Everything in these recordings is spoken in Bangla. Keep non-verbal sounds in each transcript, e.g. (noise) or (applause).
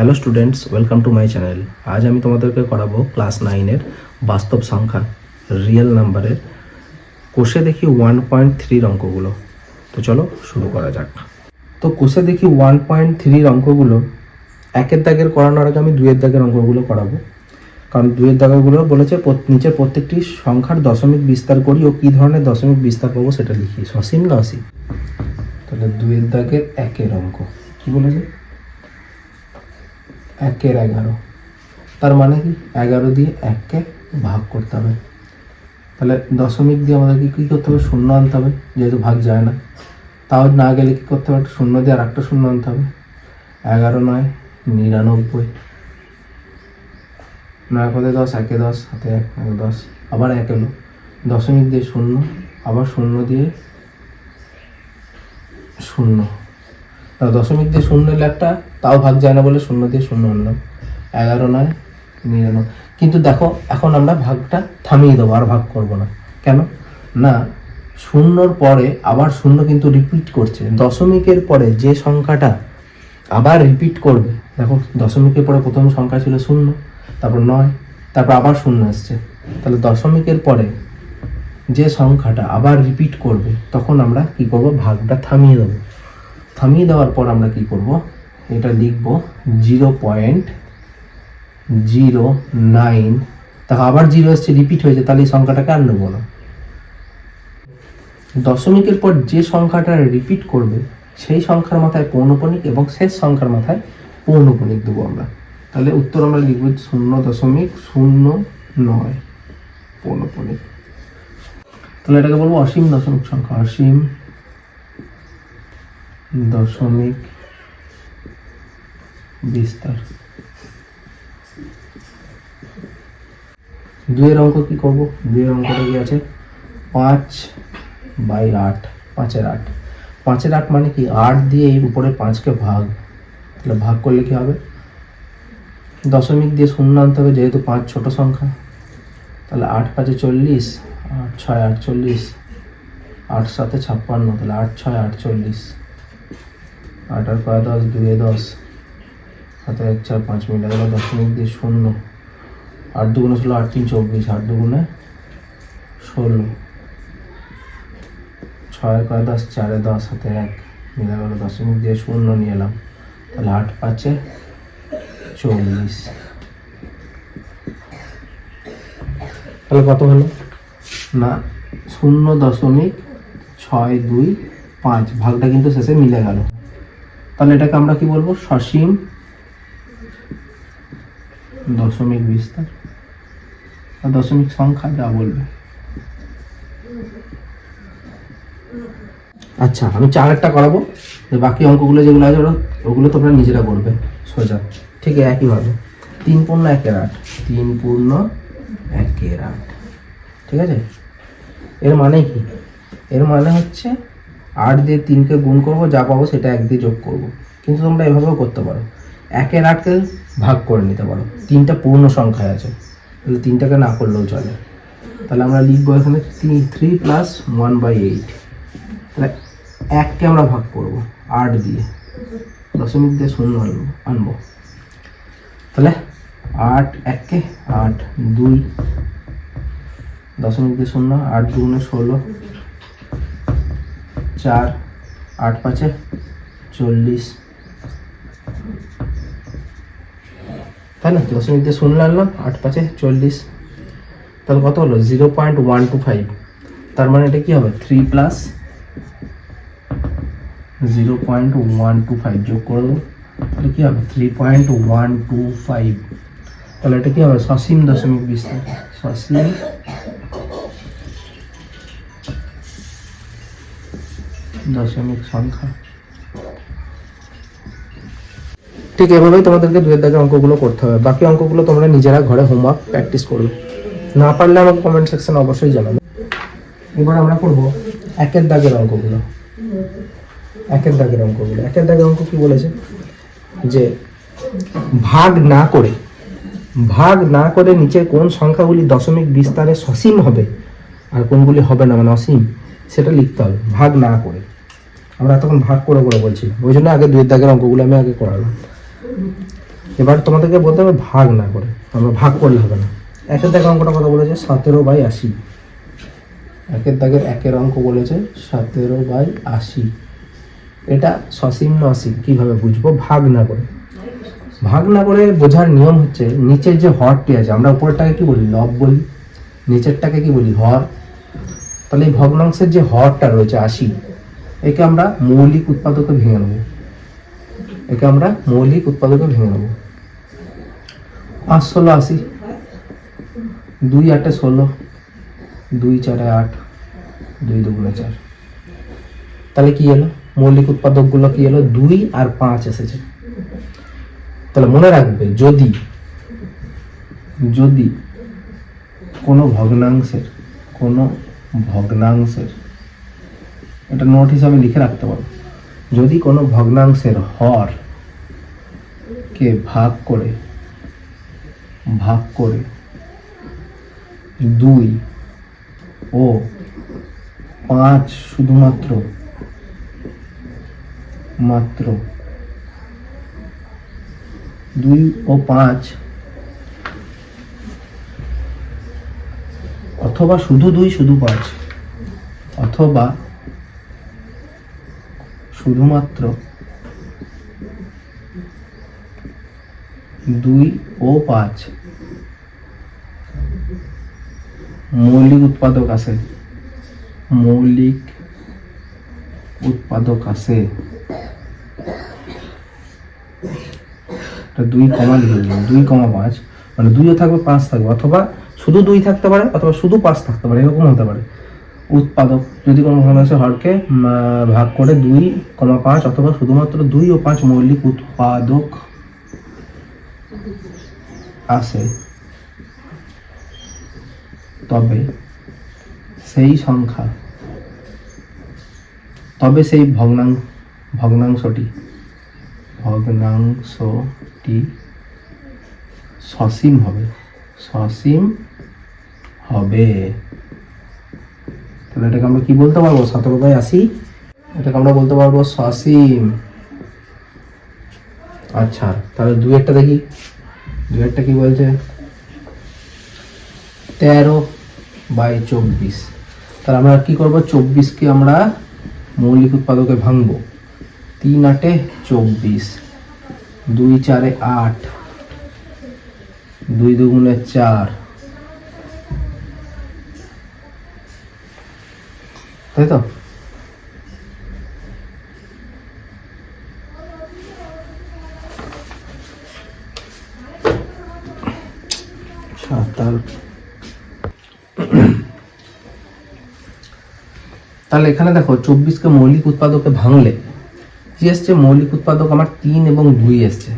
Hello students welcome to my channel আজ আমি তোমাদেরকে করাবো ক্লাস নাইনের বাস্তব সংখ্যা রিয়েল নাম্বারের কোষে দেখি ওয়ান পয়েন্ট থ্রির অঙ্কগুলো। তো চলো শুরু করা যাক। তো কোষে দেখি ওয়ান পয়েন্ট থ্রির অঙ্কগুলো, একের দাগের করানোর আগে আমি দুয়ের দাগের অঙ্কগুলো করাবো। কারণ দুয়ের দাগেগুলো বলেছে নিচের প্রত্যেকটি সংখ্যার দশমিক বিস্তার করি ও কী ধরনের দশমিক বিস্তার পাবো সেটা লিখি। সসীম না অসীম? তাহলে দুয়ের দাগের একের অঙ্ক। কি বলেছে? একের এগারো। তার মানে কি? এগারো দিয়ে এককে ভাগ করতে হবে। তাহলে দশমিক দিয়ে আমাদেরকে কী করতে হবে? শূন্য আনতে হবে, যেহেতু ভাগ যায় না। তাও না গেলে কী করতে হবে? শূন্য দিয়ে আর একটা শূন্য আনতে হবে। এগারো নয়, নিরানব্বই। নয় পদে দশ, একে দশ, হাতে এক এক দশ, আবার এক এলো। দশমিক দিয়ে শূন্য, আবার শূন্য দিয়ে শূন্য। দশমিক দিয়ে শূন্য এলে একটা, তাও ভাগ যায় না বলে শূন্য দিয়ে শূন্য আনলাম। এগারো নয়, নিরানব্বই। কিন্তু দেখো, এখন আমরা ভাগটা থামিয়ে দেবো, আর ভাগ করব না। কেন? না, শূন্যর পরে আবার শূন্য কিন্তু রিপিট করছে। দশমিকের পরে যে সংখ্যাটা আবার রিপিট করবে, দেখো, দশমিকের পরে প্রথম সংখ্যা ছিল শূন্য, তারপর নয়, তারপর আবার শূন্য আসছে। তাহলে দশমিকের পরে যে সংখ্যাটা আবার রিপিট করবে, তখন আমরা কি করব? ভাগটা থামিয়ে দেবো। থামিয়ে দেওয়ার পর আমরা কি করব? এটা লিখব জিরো পয়েন্ট জিরো নাইন। তাহলে আবার জিরো এসছে রিপিট হয়েছে, তাহলে এই সংখ্যাটাকে আর নেব না। দশমিকের পর যে সংখ্যাটা রিপিট করবে, সেই সংখ্যার মাথায় পৌনপণিক এবং শেষ সংখ্যার মাথায় পৌনপণিক দেবো আমরা। তাহলে উত্তর আমরা লিখব শূন্য দশমিক শূন্য নয় পৌনপণিক তাহলে এটাকে বলব অসীম দশমিক সংখ্যা, অসীম দশমিক বিস্তার। দুইয়ের অঙ্ক কি করব? দুইয়ের অঙ্কটা কি আছে? পাঁচ বাই আট, পাঁচের আট। পাঁচের আট মানে কি? আট দিয়ে এর উপরে পাঁচকে ভাগ। তাহলে ভাগ করলে কি হবে? দশমিক দিয়ে শূন্য আনতে হবে, যেহেতু পাঁচ ছোট সংখ্যা। তাহলে আট পাঁচে চল্লিশ, আট ছয় আটচল্লিশ, আট সাথে ছাপ্পান্ন, তাহলে আট ছয় আটচল্লিশ। আট আর পাঁচ দশ দুয়ে দশ। হাতে এক চার পাঁচ মিনিট গেল দশমিক দিয়ে শূন্য আট দুগুণে ষোলো আট তিন চব্বিশ। আট দুগুণে ষোলো। ছয় কয় দশ চারে দশ হাতে এক। মিলে গেল দশমিক দিয়ে শূন্য নিয়ে এলাম। তাহলে আট পাঁচে চল্লিশ। তাহলে কত হলো? না শূন্য দশমিক ছয় দুই পাঁচ। ভাগটা কিন্তু শেষে মিলে গেল। তাহলে এটাকে আমরা কি বলব? সসীম দশমিক বিস্তার বা দশমিক সংখ্যা যা বলবে। আচ্ছা আমি চারেরটা করাবো। বাকি অঙ্কগুলো যেগুলো আছে ওরা ওগুলো তোমরা নিজেরা করবে, সোজা। ঠিক আছে একইভাবে। তিন পূর্ণ একের আট। তিন পূর্ণ একের আট। ঠিক আছে? এর মানে কি? এর মানে হচ্ছে আট দিয়ে তিনকে গুণ করব, যা পাবো সেটা এক দিয়ে যোগ করব। কিন্তু তোমরা এভাবেও করতে পারো। একের আটকে ভাগ করে নিতে পারো। তিনটা পূর্ণ সংখ্যায় আছে। তাহলে তিনটাকে না করলেও চলে। তাহলে আমরা লিখব এখানে three plus one by eight. তাহলে এককে আমরা ভাগ করব, আট দিয়ে। দশমিক দিয়ে শূন্য আনব আনব। তাহলে আট এককে, আট দুই। দশমিক দিয়ে শূন্য, আট দুগুণে ষোলো। চার, আট পাঁচে চল্লিশ। তাই না? দশমিক দিয়ে শূন্য আনলাম, আট পাঁচে চল্লিশ। তাহলে কত হলো? Zero point one two five. তার মানে এটা কি হবে? Three plus zero point one two five যোগ করে দেবো। তাহলে কি হবে? Three point one two five. তাহলে এটা কি হবে? সসীম দশমিক বিস্তার। সসীম দশমিক সংখ্যা। ঠিক এভাবেই তোমাদেরকে দুয়ের দাগে অঙ্কগুলো করতে হবে। বাকি অঙ্কগুলো তোমরা নিজেরা ঘরে হোমওয়ার্ক প্র্যাকটিস করবে। না পারলে আমাকে কমেন্ট সেকশনে অবশ্যই জানাবে। এবার আমরা করব একের দাগের অঙ্কগুলো। একের দাগের অঙ্কগুলো। একের দাগের অঙ্ক কি বলেছে? যে ভাগ না করে, ভাগ না করে নিচে কোন সংখ্যাগুলি দশমিক বিস্তারে সসীম হবে আর কোনগুলি হবে না মানে অসীম, সেটা লিখতে হবে। ভাগ না করে। আমরা তখন ভাগ করে করে বলছি। ওই জন্য আগে দুই দাগের অঙ্কগুলো আমি আগে করালাম। এবার তোমাদেরকে বলতে হবে ভাগ না করে। আমরা ভাগ করলে হবে না। একের দাগের অঙ্কটা কথা বলেছে? সতেরো বাই আশি। একের দাগের একের অঙ্ক বলেছে সতেরো বাই আশি। এটা সসীম না অসীম? কীভাবে বুঝব? ভাগ না করে। ভাগ না করে বোঝার নিয়ম হচ্ছে নিচের যে হরটি আছে, আমরা উপরেরটাকে কি বলি? লব বলি। নিচেরটাকে কি বলি? হর। তাহলে এই ভগ্নাংশের যে হরটা রয়েছে আশি একে আমরা মৌলিক উৎপাদকে ভেঙে নেব। একে আমরা মৌলিক উৎপাদকে ভেঙে নেব। পাঁচ ষোলো আশি। দুই আটে ষোলো। দুই চারে আট। দুই দুগুণে চার। তাহলে কি এলো? মৌলিক উৎপাদকগুলো কি এলো? দুই আর পাঁচ এসেছে। তাহলে মনে রাখবে, যদি যদি কোনো ভগ্নাংশের কোনো ভগ্নাংশের এটা নোট হিসাবে লিখে রাখতে পারো। যদি কোনো ভগ্নাংশের হর কে ভাগ করে ভাগ করে দুই ও পাঁচ শুধুমাত্র, মাত্র দুই ও পাঁচ অথবা শুধু দুই, শুধু পাঁচ, অথবা শুধুমাত্র দুই ও পাঁচ মৌলিক উৎপাদক আছে। মৌলিক উৎপাদক আছে। দুই কমা লিখে দুই কমা পাঁচ। মানে দুইও থাকবে পাঁচ থাকবে, অথবা শুধু দুই থাকতে পারে, অথবা শুধু পাঁচ থাকতে পারে, এরকম হতে পারে। উৎপাদক। যদি কোনো ভগ্নাংশের হরকে ভাগ করে দুই কমা পাঁচ, অথবা শুধুমাত্র দুই ও পাঁচ মৌলিক উৎপাদক আসে তবে সেই সংখ্যা, তবে সেই ভগ্নাং, ভগ্নাংশটি ভগ্নাংশটি সসীম হবে সসীম হবে। তাহলে এটাকে আমরা কি বলতে পারব? সতেরো বাই আশি এটাকে আমরা বলতে পারব সসীম। আচ্ছা তাহলে দুয়েরটা দেখি। দুয়েরটা কি বলছে? তেরো বাই চব্বিশ। তাহলে আমরা কি করব? চব্বিশকে আমরা মৌলিক উৎপাদকে ভাঙবো। তিন আটে চব্বিশ। দুই চারে আট। দুই দুগুণে চার। তাই তো। তাহলে এখানে দেখো, চব্বিশকে মৌলিক উৎপাদকে ভাঙলে কি এসছে? মৌলিক উৎপাদক আমার তিন এবং দুই এসছে।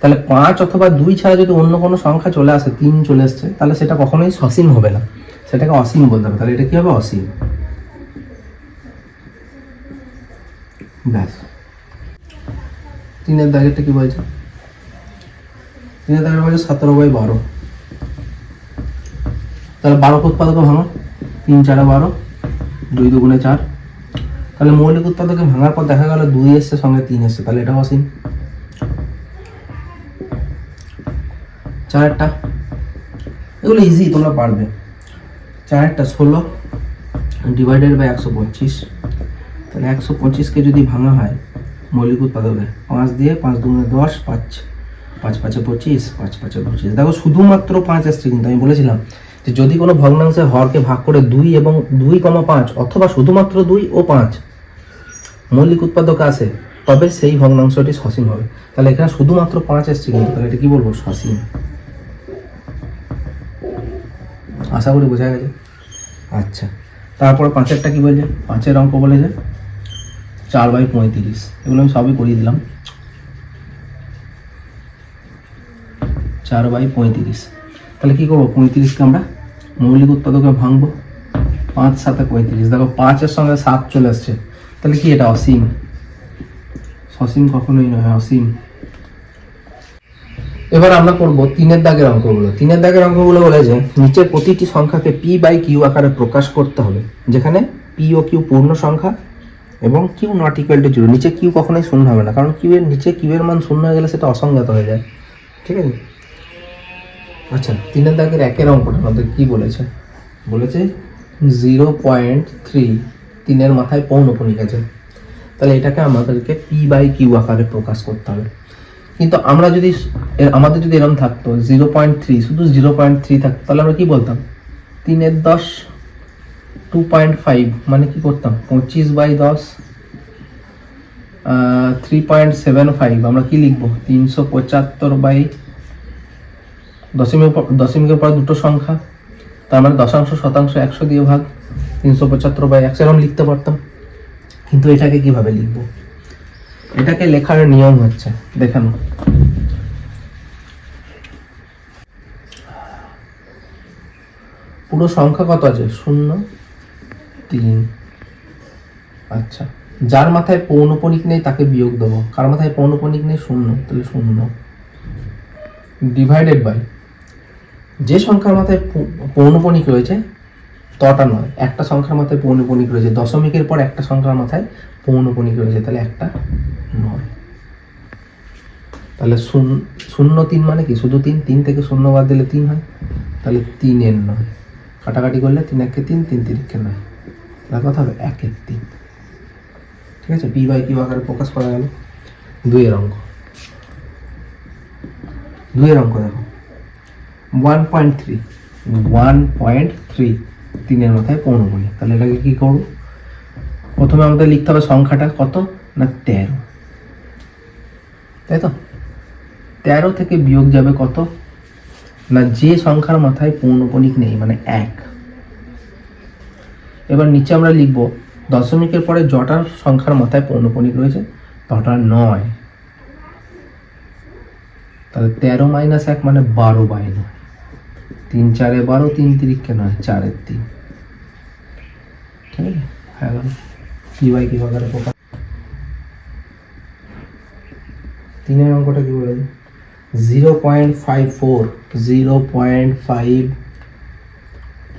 তাহলে পাঁচ অথবা দুই ছাড়া যদি অন্য কোনো সংখ্যা চলে আসে, তিন চলে আসছে তাহলে সেটা কখনোই সসীম হবে না। সেটাকে অসীম বলতে হবে। তাহলে এটা কি হবে? অসীম। ব্যাস। তিনের দাগেরটা কি বলছে? তিনের দাগের বলছে সতেরো বাই বারো। তাহলে বারো উৎপাদকে ভাঙো, তিন চারে বারো, দুই দুগুণে চার। তাহলে মৌলিক উৎপাদকে ভাঙার পর দেখা গেল দুই এসছে, সঙ্গে তিন এসছে, তাহলে এটা অসীম। চারটা এগুলো ইজি তোমরা পারবে। চারটা ষোলো ডিভাইডেড বাই একশো পঁচিশ। তাহলে একশো পঁচিশকে যদি ভাঙা হয়, মৌলিক উৎপাদকে পাঁচ দিয়ে পাঁচ দুগুণে দশ, পাঁচ পাঁচ পাঁচে পঁচিশ, পাঁচ পাঁচে পঁচিশ। দেখো শুধুমাত্র পাঁচ আসছে কিন্তু, আমি বলেছিলাম যে যদি কোনো ভগ্নাংশের হরকে ভাগ করে দুই এবং দুই কমা পাঁচ, অথবা শুধুমাত্র দুই ও পাঁচ মৌলিক উৎপাদক আসে, তবে সেই ভগ্নাংশটি সসীম হবে। তাহলে এখানে শুধুমাত্র পাঁচ এসছে কিন্তু, তাহলে এটা কি বলব? সসীম। আশা করি বোঝা গেছে? আচ্ছা। তারপর পাঁচেরটা কি বলছে? পাঁচের অঙ্ক বলেছে? চার বাই পঁয়ত্রিশ। এগুলো আমি সবই করিয়ে দিলাম। চার বাই পঁয়ত্রিশ। তাহলে কি করব? পঁয়ত্রিশকে আমরা মৌলিক উৎপাদকে ভাঙবো। পাঁচ সাথে পঁয়ত্রিশ। দেখো পাঁচের সঙ্গে সাত চলে আসছে। তাহলে কি এটা অসীম? সসীম কখনোই নয়, অসীম। এবার আমরা করব তিনের দাগের অঙ্কগুলো। তিনের দাগের অঙ্কগুলো বলে যে নিচের প্রতিটি সংখ্যাকে পি বাই কিউ আকারে প্রকাশ করতে হবে, যেখানে পি ও কিউ পূর্ণ সংখ্যা এবং Q not equal to zero নিচে কিউ কখনোই শূন্য হবে না, কারণ কিউয়ের নিচে কিউয়ের মান শূন্য হয়ে গেলে সেটা অসংজ্ঞাত হয়ে যায়। ঠিক আছে? আচ্ছা তিনের দাগের একের অঙ্কটা আমাদের কী বলেছে? বলেছে জিরো পয়েন্ট থ্রি তিনের মাথায় পৌনপণিক আছে। তাহলে এটাকে আমাদেরকে পি বাই কিউ আকারে প্রকাশ করতে হবে। কিন্তু আমরা যদি আমাদের যদি এরকম থাকতো জিরো পয়েন্ট থ্রি শুধু জিরো পয়েন্ট থ্রি থাকতো, তাহলে আমরা কী বলতাম? তিনের দশ টু পয়েন্ট ফাইভ মানে কি করতাম? পঁচিশ বাই দশ থ্রি পয়েন্ট সেভেন ফাইভ আমরা কি লিখব? তিনশো পঁচাত্তর বাই দশমিক দশমিকের পর দুটো সংখ্যা, তার মানে দশাংশ শতাংশ একশো দিয়ে ভাগ, তিনশো পঁচাত্তর বাই একশো, এরকম লিখতে পারতাম। কিন্তু এটাকে কীভাবে লিখব? এটাকে লেখার নিয়ম হচ্ছে দেখানো পুরো সংখ্যা কত আছে? শূন্য তিন। আচ্ছা। যার মাথায় পৌনপণিক নেই, তাকে বিয়োগ দেবো। কার মাথায় পৌনপণিক নেই, শূন্য। তাহলে শূন্য। ডিভাইডেড বাই যে সংখ্যার মাথায় পৌ- পৌনপণিক রয়েছে, তটা নয়। একটা সংখ্যার মাথায় পৌনপণিক রয়েছে। দশমিকের পর একটা সংখ্যার মাথায় পৌনপণিক রয়েছে, তাহলে একটা নয়। তাহলে শূন্য তিন মানে কি? শুধু তিন তিন থেকে শূন্য বাদ দিলে তিন হয়। তাহলে তিনের নয়। কাটাকাটি করলে তিন একে তিন তিন তিরিখে নয়। তাহলে কথা হবে একের তিন। ঠিক আছে? পি বাই কিউ আকারে প্রকাশ করা গেল। দুইয়ের অঙ্ক। দুইয়ের অঙ্ক দেখো। One point three one point three তিনের মাথায় পৌনগুলি তাহলে এটাকে কী করব? প্রথমে আমাদের লিখতে হবে সংখ্যাটা কত না তেরো। তাই তো? তেরো থেকে বিয়োগ যাবে কত? না যে সংখ্যার মাথায় পৌনকণিক নেই মানে এক। এবার নিচে আমরা লিখব, দশমিকের পরে জটার সংখ্যার মাথায় পৌনকণিক রয়েছে তটা নয়। তাহলে তেরো মাইনাস এক মানে বারো বাই নয়। তিন চারে বারো, তিন তিরিখকে নয় চারের তিন। ঠিক আছে? হ্যাঁ কি বাই তিনের অঙ্কটা কি বলেছে? Zero point five four, zero point five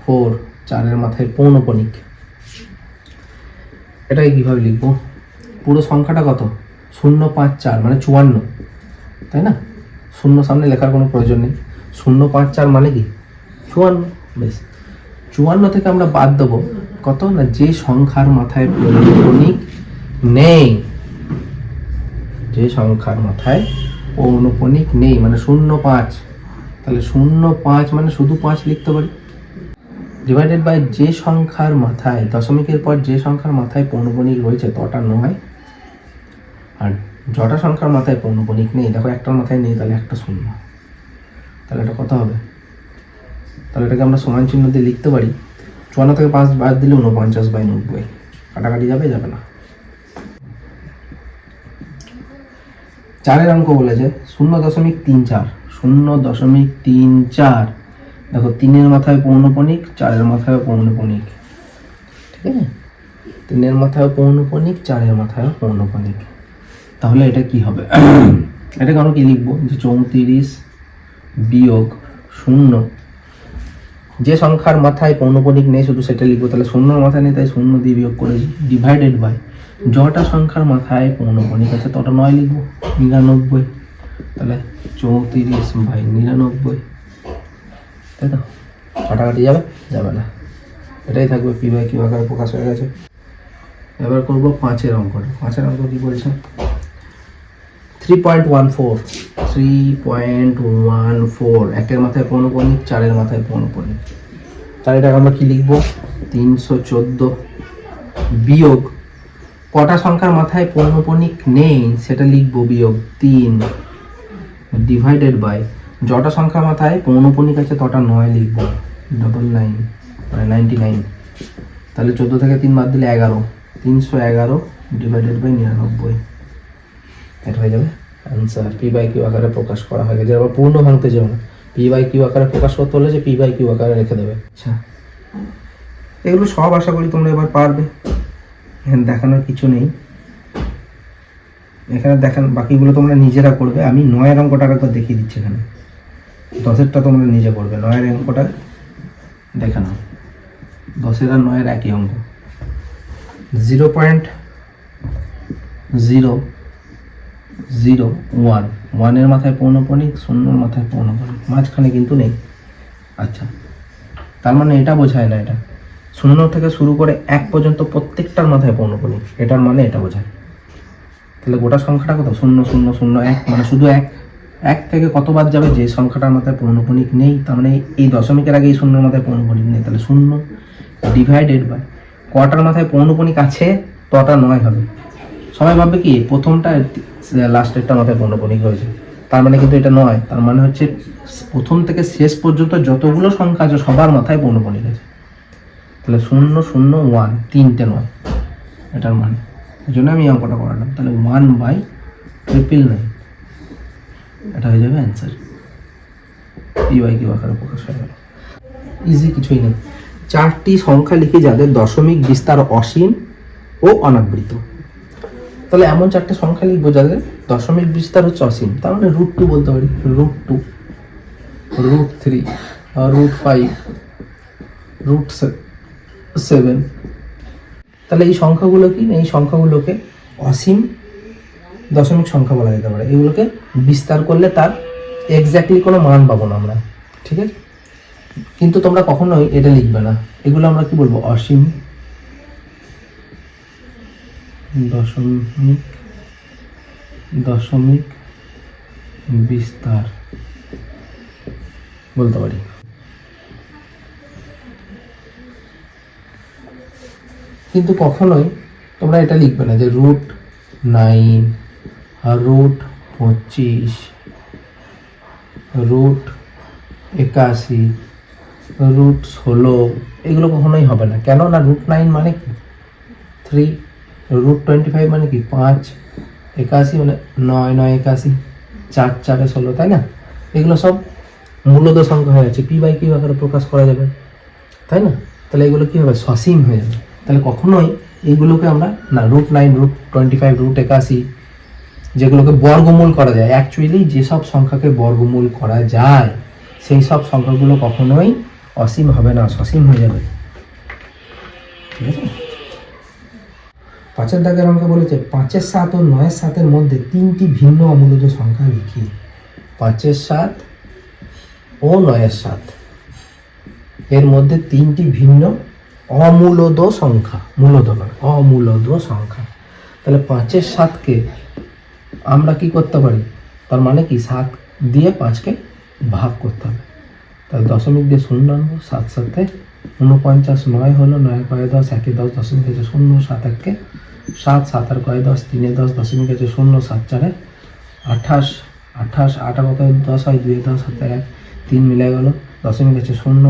four. চারের মাথায় পৌনপণিক এটাকে কীভাবে লিখব? পুরো সংখ্যাটা কত? শূন্য পাঁচ চার মানে চুয়ান্ন। তাই না? শূন্য সামনে লেখার কোনো প্রয়োজন নেই। শূন্য পাঁচ চার মানে কি? চুয়ান্ন। বেশ। চুয়ান্ন থেকে আমরা বাদ দেবো। কত? না, যে সংখ্যার মাথায় পৌনপণিক নেই। যে সংখ্যার মাথায় পৌনপণিক নেই মানে শূন্য পাঁচ। তাহলে শূন্য পাঁচ মানে শুধু পাঁচ লিখতে পারি? ডিভাইডেড বাই যে সংখ্যার মাথায়, দশমিকের পর যে সংখ্যার মাথায় পৌনপণিক রয়েছে, তটা নয়। আর যটা সংখ্যার মাথায় পৌনপণিক নেই, দেখো একটার মাথায় নেই, তাহলে একটা শূন্য। তাহলে এটা কত হবে? তাহলে এটাকে আমরা সমান চিহ্ন দিয়ে লিখতে পারি। চুয়ান্ন থেকে পাঁচ বাদ দিলে উনপঞ্চাশ বাই নব্বই। কাটাকাটি যাবে যাবে না। চারের অঙ্ক বলেছে, শূন্য দশমিক তিন চার, শূন্য দশমিক তিন চার। দেখো, তিনের মাথায় পৌনপণিক চারের মাথায় পৌনপণিক ঠিক আছে? তিনের মাথায় পৌনপণিক চারের মাথায় পৌনপণিক তাহলে এটা কি হবে? (clears throat) এটাকে আমরা কি লিখব? যে চৌত্রিশ বিয়োগ শূন্য। যে সংখ্যার মাথায় পৌনপণিক নেই, শুধু সেটা লিখব। তাহলে শূন্যর মাথায় নেই, তাই শূন্য দিয়ে বিয়োগ করেছি ডিভাইডেড বাই যটা সংখ্যার মাথায় পৌনপণিক আছে, তটা নয় লিখব? নিরানব্বই। তাহলে চৌত্রিশ বাই নিরানব্বই। তাই তো? কাটাকাটি যাবে? যাবে না। এটাই থাকবে পি বাই কিউ আকারে প্রকাশ হয়ে গেছে। এবার করব পাঁচের অঙ্কটা। পাঁচের অঙ্ক কি বলছে three point one four three point one four একের মাথায় পৌনপণিক চারের মাথায় পৌনপণিক তাহলে এটাকে আমরা কি লিখব? তিনশো চোদ্দ বিয়োগ। কটা সংখ্যার মাথায় পৌনপণিক নেই, সেটা লিখব বিয়োগ তিন। ডিভাইডেড বাই যটা সংখ্যা মাথায় পৌনপণিক আছে? তটা নয় লিখব। ডবল নাইন মানে নাইনটি নাইন তাহলে চোদ্দ থেকে তিন বাদ দিলে এগারো। তিনশো এগারো ডিভাইডেড বাই নিরানব্বই। এটা হয়ে যাবে অ্যান্সার পি বাই কিউ আকারে প্রকাশ করা হয়ে গেছে। আবার পূর্ণ ভাঙতে যাবে না। পি বাই কিউ আকারে প্রকাশ করতে হলে যে পি বাই কিউ আকারে রেখে দেবে। আচ্ছা। এগুলো সব আশা করি তোমরা এবার পারবে। এখানে দেখানোর কিছু নেই। এখানে দেখান, বাকিগুলো তোমরা নিজেরা করবে। আমি নয়ের অঙ্কটা একবার দেখিয়ে দিচ্ছি এখানে। দশেরটা তোমরা নিজে করবে। নয়ের অঙ্কটা দেখে নাও। দশের আর নয়ের একই অঙ্ক। Zero point zero zero, one. ওয়ানের মাথায় পৌনপণিক, শূন্যর মাথায় পৌনপণিক। মাঝখানে কিন্তু নেই। আচ্ছা। তার মানে এটা বোঝায় না এটা। শূন্য থেকে শুরু করে এক পর্যন্ত প্রত্যেকটার মাথায় পৌনপণিক। এটার মানে এটা বোঝায়। তাহলে গোটা সংখ্যাটা কত? শূন্য শূন্য শূন্য, এক। মানে শুধু এক। এক থেকে কতবার যাবে? যে সংখ্যাটার মাথায় পৌনপণিক নেই, তার মানে এই দশমিকের আগে এই শূন্যের মাথায় পৌনপণিক নেই, তাহলে শূন্য ডিভাইডেড বাই কটার মাথায় পৌনপণিক আছে, তটা নয় হবে। সবাই ভাববে কি, প্রথমটা লাস্টেরটা মাথায় পৌনপণিক হয়েছে। তার মানে কিন্তু এটা নয়। তার মানে হচ্ছে, প্রথম থেকে শেষ পর্যন্ত যতগুলো সংখ্যা আছে, সবার মাথায় পৌনপণিক আছে। তাহলে শূন্য শূন্য ওয়ান তিনটে নয়। এটার মানে। এই জন্য আমি অঙ্কটা করালাম। তাহলে ওয়ান বাই ট্রিপল নাইন এটা হয়ে যাবে অ্যান্সার পি ওয়াই কিউ আকারে প্রকাশ হয়ে গেল। ইজি কিছুই নেই। চারটি সংখ্যা লিখি যাদের দশমিক, বিস্তার অসীম ও অনাবৃত। তাহলে এমন চারটে সংখ্যা লিখব যাদের দশমিক, বিস্তার হচ্ছে অসীম। তার মানে রুট টু বলতে পারি। Root two root three root five root seven তাহলে এই সংখ্যাগুলো কি? এই সংখ্যাগুলোকে অসীম দশমিক সংখ্যা বলা যেতে পারে। এগুলোকে বিস্তার করলে তার এক্স্যাক্টলি কোনো মান পাবো না আমরা, ঠিক আছে? কিন্তু তোমরা কখনোই এটা লিখবে না। এগুলো আমরা কি বলব? অসীম দশমিক দশমিক বিস্তার বলতে পারি। কিন্তু কখনোই তোমরা এটা লিখবে না যে রুট নাইন রুট পঁচিশ রুট একাশি রুট ষোলো, এগুলো কখনোই হবে না। কেন না রুট নাইন মানে কি? থ্রি রুট টোয়েন্টি ফাইভ মানে কি? পাঁচ, একাশি মানে নয় নয়, একাশি, চার, চারে ষোলো, তাই না? এগুলো সব মূলত সংখ্যা হয়ে আছে পি বাই কিউ আকারে প্রকাশ করা যাবে, তাই না? তাহলে এগুলো কী হবে? সসীম হয়ে যাবে। তাহলে কখনোই এইগুলোকে আমরা না root nine root twenty five root একাশি, যেগুলোকে বর্গমূল করা যায় অ্যাকচুয়ালি যেসব সংখ্যাকে বর্গমূল করা যায়, সেই সব সংখ্যাগুলো কখনোই অসীম হবে না, সসীম হয়ে যাবে। ঠিক আছে? পাঁচের দাগের অঙ্কে বলেছে, পাঁচের সাত ও নয়ের সাতের মধ্যে তিনটি ভিন্ন অমূলত সংখ্যা লিখি। পাঁচের সাত ও নয়ের সাত, এর মধ্যে তিনটি ভিন্ন অমূলদ সংখ্যা মূলদ নয় অমূলদ সংখ্যা তাহলে পাঁচের সাতকে আমরা কি করতে পারি? তার মানে কি? সাত দিয়ে পাঁচকে ভাগ করতে হবে। তাহলে দশমিক দিয়ে শূন্য আনব, সাত সাথে উনপঞ্চাশ নয় হলো নয়, কয় দশ, একে দশ, দশমিক আছে শূন্য, সাত একে সাত সাত আর কয় দশ, তিনে দশ, দশমিক আছে শূন্য, সাত চারে আঠাশ আঠাশ, আট আর কত দশ হয় দুই দশ হাতে এক, তিন মিলে গেল, দশমিক আছে শূন্য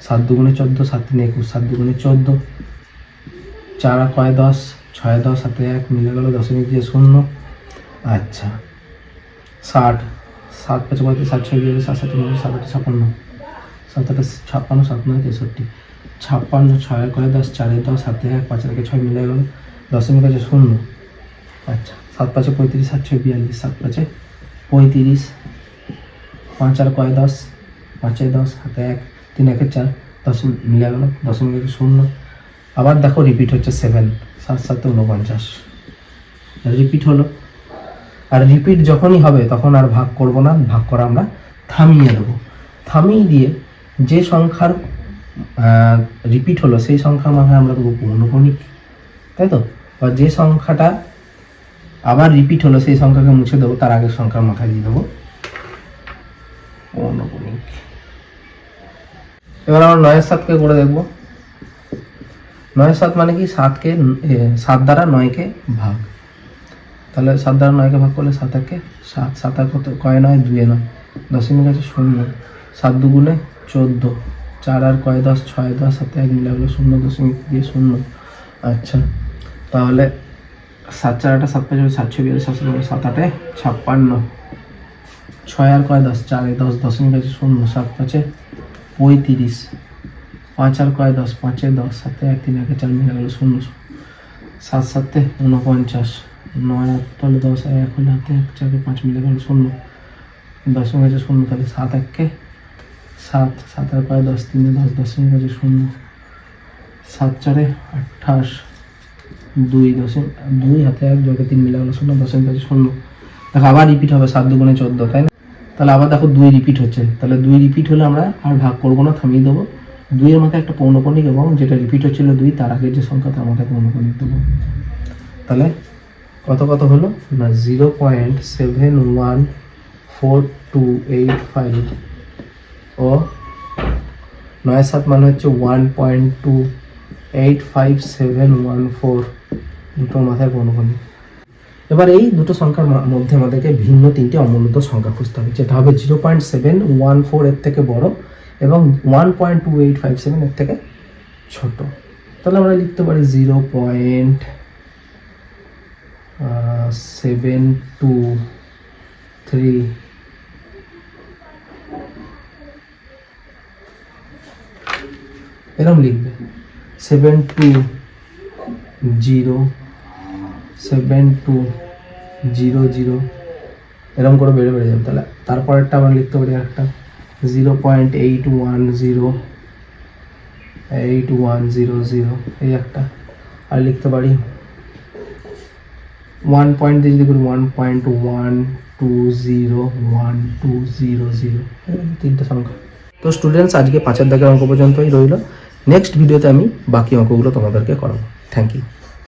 সাত দুগুণে চোদ্দ, সাত তিন একুশ, সাত দুগুণে চোদ্দ। চার কয় দশ? ছয় দশ হাতে এক, মিলে গেল দশমিক দিয়ে শূন্য। আচ্ছা। ষাট। সাত পাঁচ পঁয়ত্রিশ সাত ছয় বিয়াল্লিশ সাত সাত সাত আটে ছাপ্পান্ন। সাত আটে, ছাপ্পান্ন, সাত নয়, তেষট্টি। ছাপ্পান্ন, ছয় কয় দশ? চারে দশ, সাতে এক, পাঁচ একে ছয় মিলে গেল দশমিক আছে শূন্য। আচ্ছা। সাত পাঁচে পঁয়ত্রিশ, সাত ছয় বিয়াল্লিশ, সাত পাঁচে পঁয়ত্রিশ। পাঁচ আর কয় দশ? পাঁচে দশ হাতে এক। তিন একে চার দশ মিলে গেল, দশমিক শূন্য। আবার দেখো রিপিট হচ্ছে সেভেন সাত, সাতে উনপঞ্চাশ রিপিট হলো। আর রিপিট যখনই হবে, তখন আর ভাগ করব না, ভাগ করা আমরা থামিয়ে দেবো। থামিয়ে দিয়ে যে সংখ্যার রিপিট হলো, সেই সংখ্যার মাথায় আমরা দেবো পৌনপণিক তাই তো? বা যে সংখ্যাটা আবার রিপিট হলো, সেই সংখ্যাকে মুছে দেবো, তার আগের সংখ্যার মাথায় দিয়ে দেবো পৌনপণিক এবার আমরা নয়ের সাতকে করে দেখব। নয়ের সাত মানে কি? সাতকে সাত দ্বারা নয়কে ভাগ। তাহলে সাত দ্বারা নয়কে ভাগ করলে সাত একে সাত। সাত আর কত? কয় নয়? দুয়ে নয়। দশমিক আছে শূন্য। সাত দুগুণে চোদ্দ। চার আর কয় দশ? ছয় দশ। সাথে এক মিলে হলো শূন্য দশমিক দিয়ে শূন্য। আচ্ছা। তাহলে সাত চার আটা সাত পাঁচ সাত ছয় বিয়াল্লিশ, সাত সাত সাত আটে ছাপ্পান্ন। ছয় আর কয় দশ? চারে দশ। দশমিক আছে শূন্য। সাত পাঁচে পঁয়ত্রিশ। পাঁচ আর কয় দশ? পাঁচে দশ, সাতে এক, তিন একে চার, মিলে গেলো শূন্য সাত, সাতে উনপঞ্চাশ নয় আট তাহলে দশ এক হলে হাতে এক, চারে, পাঁচ মিলে গেল শূন্য। দশমিক আছে শূন্য, তাহলে সাত এককে সাত। সাত আর কয় দশ? তিনে দশ দশমিক আছে শূন্য। সাত চারে আঠাশ। দুই দশমিক দুই হাতে এক যোগে তিন মিলে গেল শূন্য দশমিক আছে শূন্য। দেখো আবার রিপিট হবে, সাত দুগুণে চোদ্দ, তাই না? তাহলে আবার দেখো দুই রিপিট হচ্ছে। তাহলে দুই রিপিট হলে আমরা আর ভাগ করব না, থামিয়ে দেবো। দুইয়ের মাথায় একটা পৌনকণিক এবং যেটা রিপিট হচ্ছিল দুই, তার আগের যে সংখ্যা তার মাথায় পৌনকণিক দেবো। তাহলে কত কত হলো? না zero point seven one four two eight five ও নয় সাত মানে হচ্ছে one point two eight five seven one four দুটো মাথায় পৌনকণিক। এবার এই দুটো সংখ্যার মধ্যে আমাদেরকে ভিন্ন তিনটে অমূলত সংখ্যা খুঁজতে হবে, যেটা হবে zero point seven one four এর থেকে বড় এবং one point two eight five seven এর থেকে ছোট। তাহলে আমরা লিখতে পারি zero point seven two three এরম লিখবে seven two zero seven two zero zero এরকম করে বেড়ে বেড়ে যাবে তাহলে। তারপরেরটা আমরা লিখতে পারি একটা। Zero point eight one zero eight one zero zero এই একটা। আর লিখতে পারি। ওয়ান পয়েন্ট দিয়ে যদি করি one point one two zero one two zero zero তিনটে সংখ্যা। তো স্টুডেন্টস আজকে পাঁচের দাগের অঙ্ক পর্যন্তই রইল। নেক্সট ভিডিওতে আমি বাকি অঙ্কগুলো তোমাদেরকে করাবো। Thank you